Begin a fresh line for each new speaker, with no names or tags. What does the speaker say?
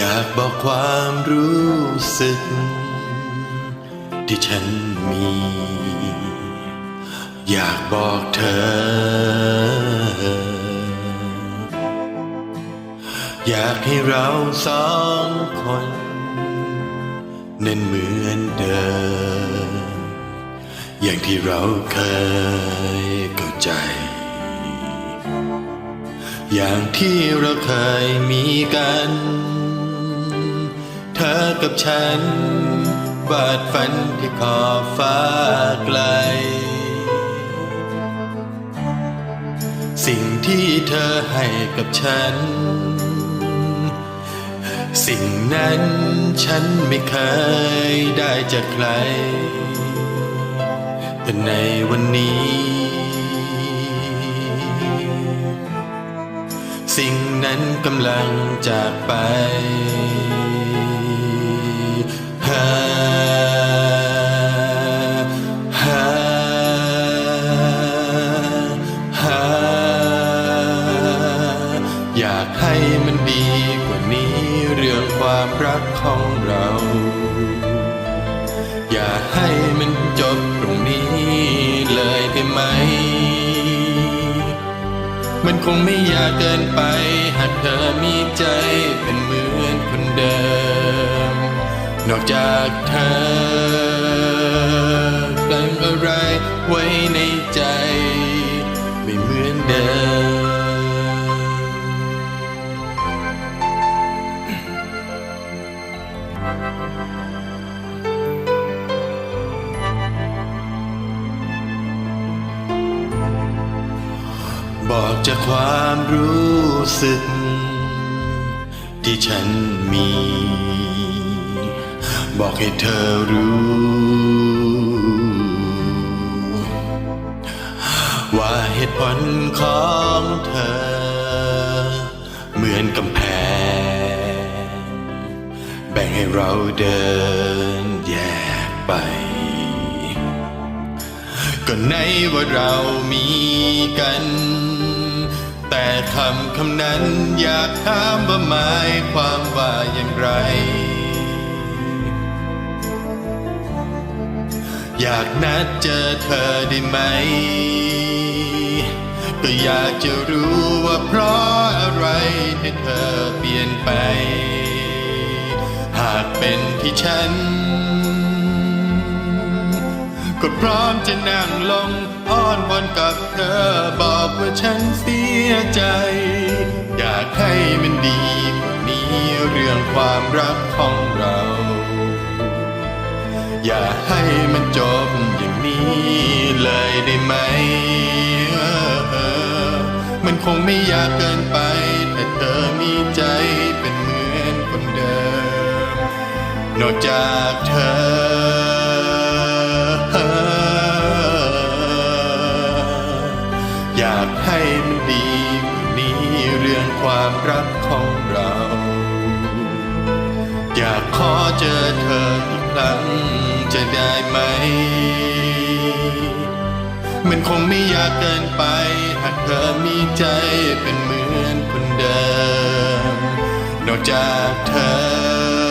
อยากบอกความรู้สึก ที่ฉันมี อยากบอกเธอ อยากให้เราสองคนนั้นเหมือนเดิม อย่างที่เราเคยเข้าใจ อย่างที่เราเคยมีกัน เธอกับฉันวาดฝันที่ขอบฟ้าไกล สิ่งที่เธอให้กับฉัน สิ่งนั้นฉันไม่เคยได้จากใคร แต่ในวันนี้สิ่งนั้นกำลังจากไป อยากให้มันดีกว่านี้เรื่องความรักของเรา อย่าให้มันจบตรงนี้เลยได้ไหม มันคงไม่ยากเกินไปหากเธอมีใจ นอกจากเธอตั้งอะไรไว้ในใจ ไม่เหมือนเดิมบอกจากความรู้สึก ที่ฉันมี บอกให้เธอรู้ ว่าเหตุผลของเธอ เหมือนกำแพง แบ่งให้เราเดินแยกไป ก็ในว่าเรามีกัน แต่คำคำนั้นอยากถามว่าหมายความว่าอย่างไร อยากนัดเจอเธอได้ไหม ก็อยากจะรู้ว่าเพราะอะไรที่เธอเปลี่ยนไป หากเป็นที่ฉัน ก็พร้อมจะนั่งลงอ้อนวอนกับเธอบอกว่าฉันเสียใจ อยากให้มันดีกว่านี้เรื่องความรักของเรา อย่าให้มันจบอย่างนี้เลยได้ไหม มันคงไม่ยากเกินไปแต่เธอมีใจเป็นเหมือนคนเดิม นอกจากเธออยากให้มันดีกว่านี้เรื่องความรักของเรา อยากขอเจอเธออีกครั้ง ไหม มันคงไม่ยากเกินไป หากเธอมีใจเป็นเหมือนคนเดิม นอกจากเธอ